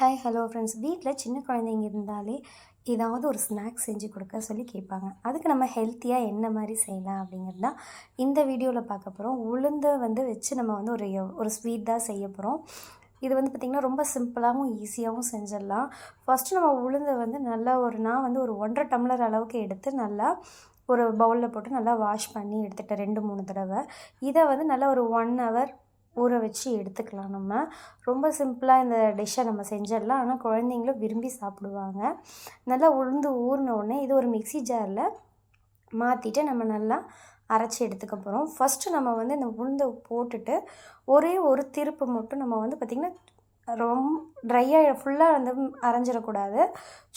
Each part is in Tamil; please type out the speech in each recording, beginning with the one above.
ஹாய் ஹலோ ஃப்ரெண்ட்ஸ் வீட்டில் சின்ன குழந்தைங்க இருந்தாலே ஏதாவது ஒரு ஸ்நாக்ஸ் செஞ்சு கொடுக்க சொல்லி கேட்பாங்க. அதுக்கு நம்ம ஹெல்த்தியாக என்ன மாதிரி செய்யலாம் அப்படிங்கிறது தான் இந்த வீடியோவில் பார்க்க போகிறோம் உளுந்தை வந்து வச்சு நம்ம வந்து ஒரு ஒரு ஸ்வீட் தான் செய்ய போகிறோம் இது வந்து பார்த்திங்கன்னா ரொம்ப சிம்பிளாகவும் ஈஸியாகவும் செஞ்சிடலாம். ஃபஸ்ட்டு நம்ம உளுந்தை வந்து நல்லா ஒரு நான் வந்து ஒரு ஒன்றரை டம்ளர் அளவுக்கு எடுத்து நல்லா ஒரு பவுலில் போட்டு நல்லா வாஷ் பண்ணி எடுத்துட்டேன் ரெண்டு மூணு தடவை. இதை வந்து நல்லா ஒரு ஒன் ஹவர் ஊற வச்சு எடுத்துக்கலாம் நம்ம. ரொம்ப சிம்பிளாக இந்த டிஷ்ஷை நம்ம செஞ்சிடலாம். ஆனால் குழந்தைங்களும் விரும்பி சாப்பிடுவாங்க. நல்லா உளுந்து ஊறின உடனே இது ஒரு மிக்ஸி ஜாரில் மாற்றிட்டு நம்ம நல்லா அரைச்சி எடுத்துக்க போகிறோம் ஃபஸ்ட்டு நம்ம வந்து இந்த உளுந்தை போட்டுட்டு ஒரே ஒரு திருப்பு மட்டும் நம்ம வந்து பார்த்திங்கன்னா ரொம்ப ட்ரையாக ஃபுல்லாக வந்து அரைஞ்சிடக்கூடாது.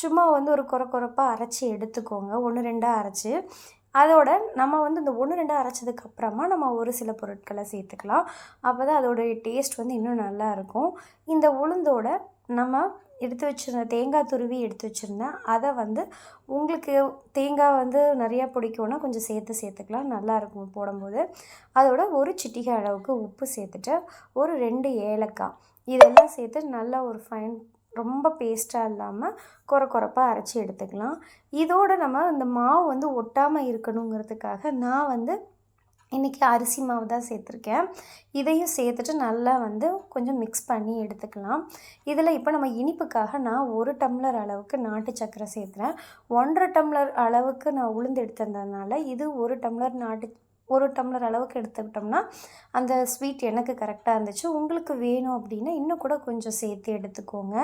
சும்மா வந்து ஒரு குறை குறைப்பாக அரைச்சி எடுத்துக்கோங்க. ஒன்று ரெண்டாக அரைச்சி. அதோட நம்ம வந்து இந்த ஒன்று ரெண்டாக அரைச்சதுக்கப்புறமா நம்ம ஒரு சில பொருட்களை சேர்த்துக்கலாம். அப்போ தான் அதோடைய டேஸ்ட் வந்து இன்னும் நல்லா இருக்கும். இந்த உளுந்தோட நம்ம எடுத்து வச்சுருந்த தேங்காய் துருவி எடுத்து வச்சுருந்தேன் அதை வந்து உங்களுக்கு தேங்காய் வந்து நிறையா பிடிக்கும்னா கொஞ்சம் சேர்த்து சேர்த்துக்கலாம். நல்லாயிருக்கும் போடும்போது. அதோட ஒரு சிட்டிகை அளவுக்கு உப்பு சேர்த்துட்டு ஒரு ரெண்டு ஏலக்காய். இதெல்லாம் சேர்த்து நல்லா ஒரு ஃபைன் ரொம்ப பேஸ்ட்டாக இல்லாமல் குறை குறைப்பாக அரைச்சி எடுத்துக்கலாம். இதோடு நம்ம இந்த மாவு வந்து ஒட்டாமல் இருக்கணுங்கிறதுக்காக நான் வந்து இன்றைக்கி அரிசி மாவு தான் சேர்த்துருக்கேன். இதையும் சேர்த்துட்டு நல்லா வந்து கொஞ்சம் மிக்ஸ் பண்ணி எடுத்துக்கலாம். இதில் இப்போ நம்ம இனிப்புக்காக நான் ஒரு டம்ளர் அளவுக்கு நாட்டு சர்க்கரை சேர்த்துறேன். ஒன்றரை டம்ளர் அளவுக்கு நான் உளுந்து எடுத்திருந்ததுனால இது ஒரு டம்ளர் நாட்டு ஒரு டம்ளர் அளவுக்கு எடுத்துக்கிட்டோம்னா அந்த ஸ்வீட் எனக்கு கரெக்டாக இருந்துச்சு. உங்களுக்கு வேணும் அப்படின்னா இன்னும் கூட கொஞ்சம் சேர்த்து எடுத்துக்கோங்க.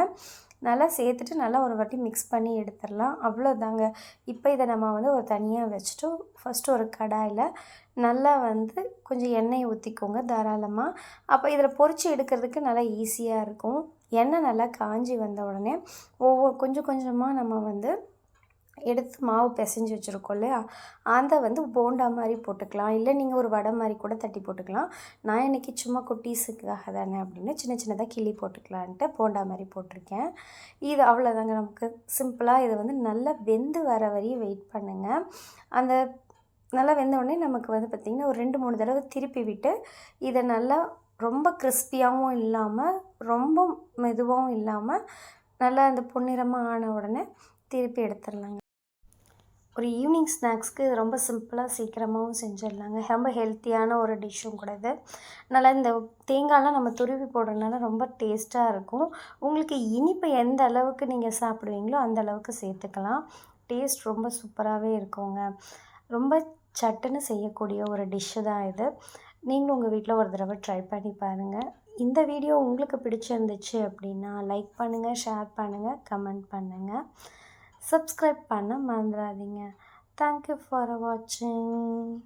நல்லா சேர்த்துட்டு நல்லா ஒரு வாட்டி மிக்ஸ் பண்ணி எடுத்துடலாம். அவ்வளோதாங்க. இப்போ இதை நம்ம வந்து ஒரு தனியாக வச்சுட்டு ஃபஸ்ட்டு ஒரு கடாயில் நல்லா வந்து கொஞ்சம் எண்ணெய் ஊற்றிக்கோங்க தாராளமாக அப்போ இதில் பொறிச்சு எடுக்கிறதுக்கு நல்லா ஈஸியாக இருக்கும். எண்ணெய் நல்லா காஞ்சி வந்த உடனே ஒவ்வொரு கொஞ்சம் கொஞ்சமாக நம்ம வந்து எடுத்து மாவு பிசைஞ்சு வச்சுருக்கோம் இல்லையா? அதை வந்து போண்டா மாதிரி போட்டுக்கலாம். இல்லை நீங்கள் ஒரு வடை மாதிரி கூட தட்டி போட்டுக்கலாம். நான் இன்றைக்கி சும்மா குட்டீஸுக்காக தானே அப்படின்னு சின்ன சின்னதாக கிள்ளி போட்டுக்கலான்ட்டு போண்டா மாதிரி போட்டிருக்கேன். இது அவ்வளோதாங்க நமக்கு. சிம்பிளாக இதை வந்து நல்லா வெந்து வர வரையும் வெயிட் பண்ணுங்கள் அந்த நல்லா வெந்த உடனே நமக்கு வந்து பார்த்திங்கன்னா ஒரு ரெண்டு மூணு தடவை திருப்பி விட்டு இதை நல்லா ரொம்ப கிறிஸ்பியாகவும் இல்லாமல் ரொம்ப மெதுவாகவும் இல்லாமல் நல்லா அந்த பொன்னிறமாக ஆன உடனே திருப்பி எடுத்துடலாங்க. ஒரு ஈவினிங் ஸ்நாக்ஸ்க்கு இது ரொம்ப சிம்பிளாக சீக்கிரமாகவும் செஞ்சிடலாங்க. ரொம்ப ஹெல்த்தியான ஒரு டிஷ்ஷும் கூட இது. நல்லா இந்த தேங்காயெலாம் நம்ம துருவி போடுறதுனால ரொம்ப டேஸ்ட்டாக இருக்கும். உங்களுக்கு இனிப்பு எந்த அளவுக்கு நீங்கள் சாப்பிடுவீங்களோ அந்த அளவுக்கு சேர்த்துக்கலாம். டேஸ்ட் ரொம்ப சூப்பராகவே இருக்குங்க. ரொம்ப சட்டுன்னு செய்யக்கூடிய ஒரு டிஷ்ஷு தான் இது. நீங்களும் உங்கள் வீட்டில் ஒரு தடவை ட்ரை பண்ணி பாருங்கள் இந்த வீடியோ உங்களுக்கு பிடிச்சிருந்துச்சு அப்படின்னா லைக் பண்ணுங்கள் ஷேர் பண்ணுங்கள் கமெண்ட் பண்ணுங்கள் சப்ஸ்கிரைப் பண்ண மறந்துடாதீங்க. தேங்க்யூ ஃபார் வாட்சிங்